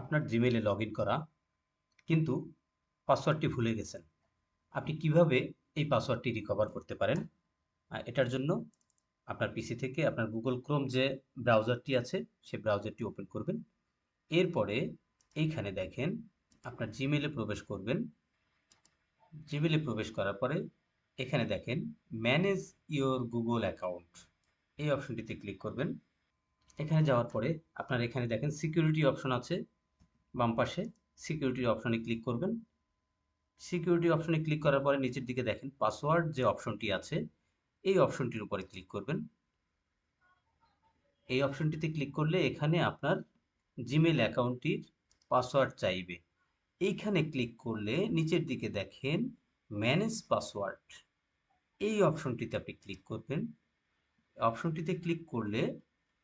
আপনার জিমেলে লগ করা, কিন্তু পাসওয়ার্ডটি ভুলে গেছেন। আপনি কীভাবে এই পাসওয়ার্ডটি রিকভার করতে পারেন? এটার জন্য আপনার পিসি থেকে আপনার গুগল ক্রোম যে ব্রাউজারটি আছে সেই ব্রাউজারটি ওপেন করবেন। এরপরে এইখানে দেখেন আপনার জিমেলে প্রবেশ করবেন। জিমেলে প্রবেশ করার পরে এখানে দেখেন ম্যানেজ ইওর গুগল অ্যাকাউন্ট এই অপশনটিতে ক্লিক করবেন। এখানে যাওয়ার পরে আপনার এখানে দেখেন সিকিউরিটি অপশন আছে। বাম পাশে সিকিউরিটি অপশনে ক্লিক করবেন। সিকিউরিটি অপশনে ক্লিক করার পরে নিচের দিকে দেখেন পাসওয়ার্ড যে অপশনটি আছে, এই অপশনটির উপরে ক্লিক করবেন। এই অপশনটিতে ক্লিক করলে এখানে আপনার জিমেল অ্যাকাউন্টটির পাসওয়ার্ড চাইবে। এইখানে ক্লিক করলে নিচের দিকে দেখেন ম্যানেজ পাসওয়ার্ড এই অপশনটিতে আপনি ক্লিক করবেন। অপশনটিতে ক্লিক করলে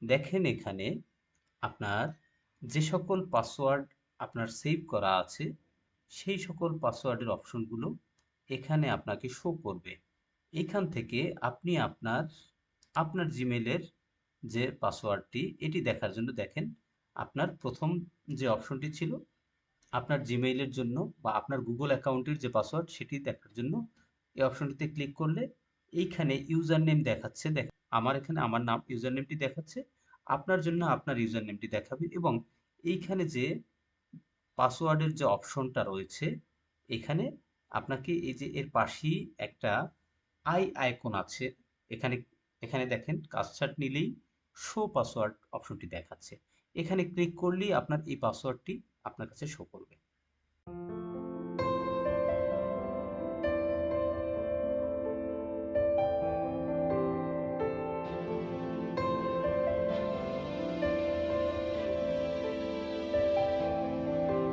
দেখেন এখানে আপনার যে সকল পাসওয়ার্ড আপনার সেভ করা আছে, সেই সকল পাসওয়ার্ডের অপশনগুলো এখানে আপনাকে শো করবে। এখান থেকে আপনি আপনার আপনার জিমেলের যে পাসওয়ার্ডটি এটি দেখার জন্য দেখেন আপনার প্রথম যে অপশনটি ছিল, আপনার জিমেইলের জন্য বা আপনার গুগল অ্যাকাউন্টের যে পাসওয়ার্ড সেটি দেখার জন্য এই অপশনটিতে ক্লিক করলে এইখানে ইউজার নেম দেখাচ্ছে, দেখ আমার এখানে আমার নাম ইউজার নেমটি দেখাচ্ছে, আপনার জন্য আপনার ইউজার নেমটি দেখাবে এবং এইখানে যে পাসওয়ার্ডের যে অপশনটা রয়েছে, এখানে আপনাকে এই যে এর পাশেই একটা আই আইকন আছে। এখানে এখানে দেখেন কাস্টার্ড নিলেই শো পাসওয়ার্ড অপশনটি দেখাচ্ছে। এখানে ক্লিক করলেই আপনার এই পাসওয়ার্ডটি আপনার কাছে শো করবে।